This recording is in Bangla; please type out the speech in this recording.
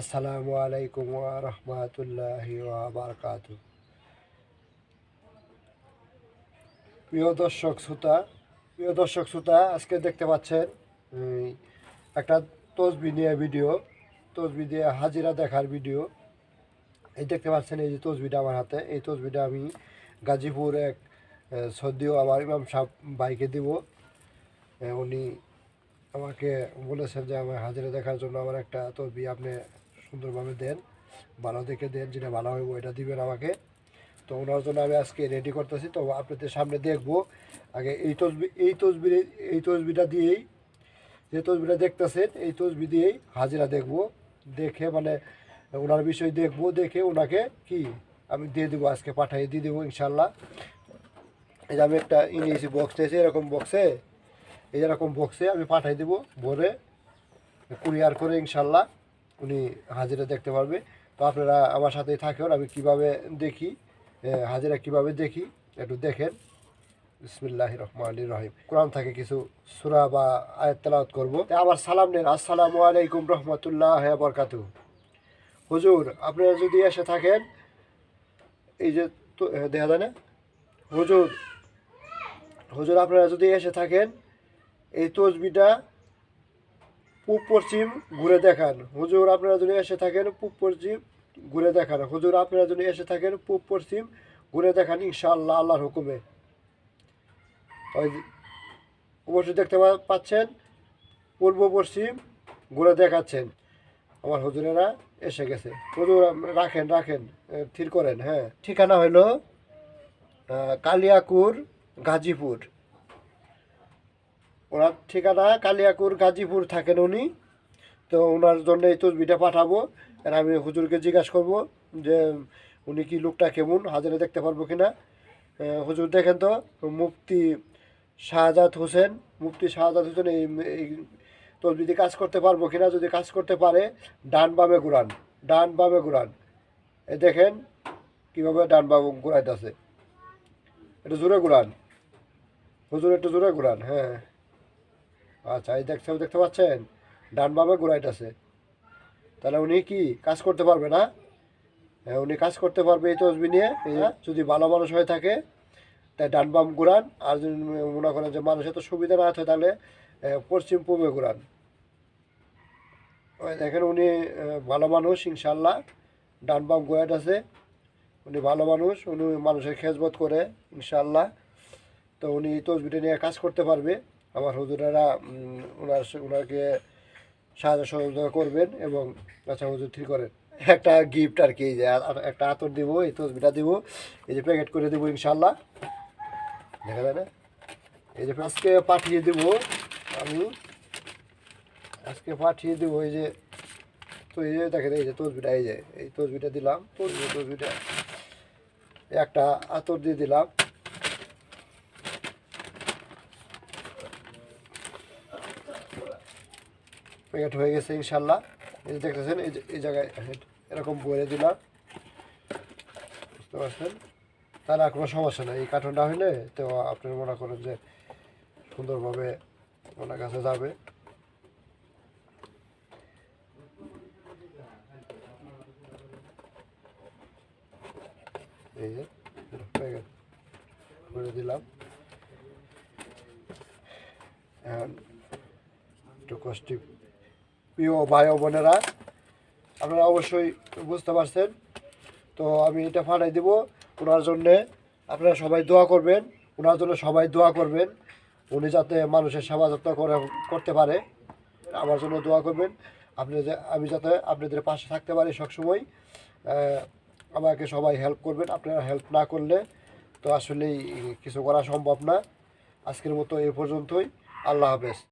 আসসালামু আলাইকুম ওয়া রাহমাতুল্লাহি ওয়া বারাকাতু প্রিয় দর্শক, শ্রোতা, প্রিয় দর্শক, শ্রোতা, আজকে দেখতে পাচ্ছেন একটা তসবি নিয়ে ভিডিও, তসবি দিয়ে হাজিরা দেখার ভিডিও। এই দেখতে পাচ্ছেন, এই যে তসবিটা আমার হাতে, এই তসবিটা আমি গাজীপুর এক সদ্য আমার ইমাম সাহেব বাইকে দিব। উনি আমাকে বলেছেন যে আমার হাজিরা দেখার জন্য আমার একটা তসবি আপনি সুন্দরভাবে দেন, ভালো দেখে দেন যেটা ভালো হবে ওইটা দিবেন আমাকে। তো ওনার জন্য আমি আজকে রেডি করতেছি। তো আপনাদের সামনে দেখব। আগে এই তসবি এই তসবি, এই তসবিটা দিয়েই, যে তসবিটা দেখতেছেন, এই তসবি দিয়েই হাজিরা দেখব। দেখে মানে ওনার বিষয় দেখব। দেখে ওনাকে কি আমি দিয়ে দেবো, আজকে পাঠিয়ে দিয়ে দেবো ইনশাল্লাহ এই যে আমি একটা ইংলিশ বক্স দিয়েছি, এরকম বক্সে এই যেরকম বক্সে আমি পাঠিয়ে দেবো। ভরে কুরিয়ার করে ইনশাল্লাহ উনি হাজিরা দেখতে পারবে। তো আপনারা আমার সাথেই থাকেন, আমি কীভাবে দেখি হাজিরা কীভাবে দেখি, একটু দেখেন। বিসমিল্লাহ রহমান রহিম। কোরআন থেকে কিছু সুরা বা আয়াত তেলাওয়াত করব। আবার সালাম নেন, আসসালামু আলাইকুম রহমতুল্লাহ বরকাতু হুজুর, আপনারা যদি এসে থাকেন, এই যে দেখা যায় না? হুজুর হুজুর, আপনারা যদি এসে থাকেন, এই তসবিটা পূব পশ্চিম ঘুরে দেখান। হুজুর আপনারা যদি এসে থাকেন পূব পশ্চিম ঘুরে দেখান। হুজুর আপনারা যদি এসে থাকেন পূব পশ্চিম ঘুরে দেখান ইনশাআল্লাহ আল্লাহর হুকুমে। অবশ্যই দেখতে পাচ্ছেন পূর্ব পশ্চিম ঘুরে দেখাচ্ছেন। আমার হুজুরেরা এসে গেছে। হুজুর রাখেন রাখেন স্থির করেন হ্যাঁ। ঠিকানা আহ, কালিয়াকুর গাজীপুর। ওনার ঠিকানা কালিয়াকুর গাজীপুর থাকেন উনি। তো ওনার জন্য এই তসবিটা পাঠাবো। আর আমি হুজুরকে জিজ্ঞাসা করব যে, উনি কি লোকটা কেমন? হাজারে দেখতে পারব কিনা হুজুর দেখেন তো, মুফতি শাহজাদ হোসেন, মুফতি শাহজাদ হোসেন এই এই তসবিতে কাজ করতে পারব কিনা যদি কাজ করতে পারে, ডান বামে ঘুরান, ডান বামে ঘুরান। এ দেখেন কীভাবে ডান বামে ঘুরাইতেছে। এটা জোরে ঘুরান। হুজুর একটু জোরে ঘুরান হ্যাঁ। আচ্ছা এই দেখতে দেখতে পাচ্ছেন? ডান বামে আছে তাহলে উনি কি কাজ করতে পারবে না? হ্যাঁ উনি কাজ করতে পারবে এই তসবি নিয়ে। যদি ভালো মানুষ হয়ে থাকে, তাই ডান বাম ঘুরান। আর যদি মনে করেন যে মানুষের তো সুবিধা না হয় তাহলে পশ্চিম পূর্বে ঘুরান। দেখেন উনি ভালো মানুষ ইনশাল্লাহ ডান বাম আছে উনি ভালো মানুষ, উনি মানুষের খেজমত করে ইনশাল্লাহ তো উনি তসবিটা নিয়ে কাজ করতে পারবে। আমার হুজুরেরা ওনার ওনাকে সাহায্য সহযোগিতা করবেন এবং আচ্ছা হুজুর ঠিক করেন। একটা গিফট আর কি যে একটা আতর দিব, এই তসবিটা দিব, এই যে প্যাকেট করে দেবো ইনশাল্লাহ দেখা যায় না? এই যে আজকে পাঠিয়ে দেব আমি। আজকে পাঠিয়ে দেবো, এই যে, তো এই যে দেখেন, এই যে তসবিটা, এই যে, এই তসবিটা দিলাম তসবি তসবিটা। একটা আতর দিয়ে দিলাম। প্যাকেট হয়ে গেছে, ইনশাল্লাহ। এই যে দেখতেছেন, এই এই জায়গায় এরকম বলে দিলাম। বুঝতে পারছেন? তাহলে আর কোনো সমস্যা নেই। এই কার্টুনটা হইলে তো আপনি মনে করেন যে সুন্দরভাবে ওনার কাছে যাবে। এই যে প্যাকেট করে দিলাম। এখন একটু কষ্টি প্রিয় ভাই ও বোনেরা, আপনারা অবশ্যই বুঝতে পারছেন। তো আমি এটা ফাটাই দিব ওনার জন্যে। আপনারা সবাই দোয়া করবেন, ওনার জন্য সবাই দোয়া করবেন। উনি যাতে মানুষের সেবা যত্ন করে, করতে পারে, আমার জন্য দোয়া করবেন। আপনি আমি যাতে আপনাদের পাশে থাকতে পারি সবসময় আমাকে সবাই হেল্প করবেন। আপনারা হেল্প না করলে তো আসলেই কিছু করা সম্ভব না। আজকের মতো এ পর্যন্তই। আল্লাহ হাফেজ।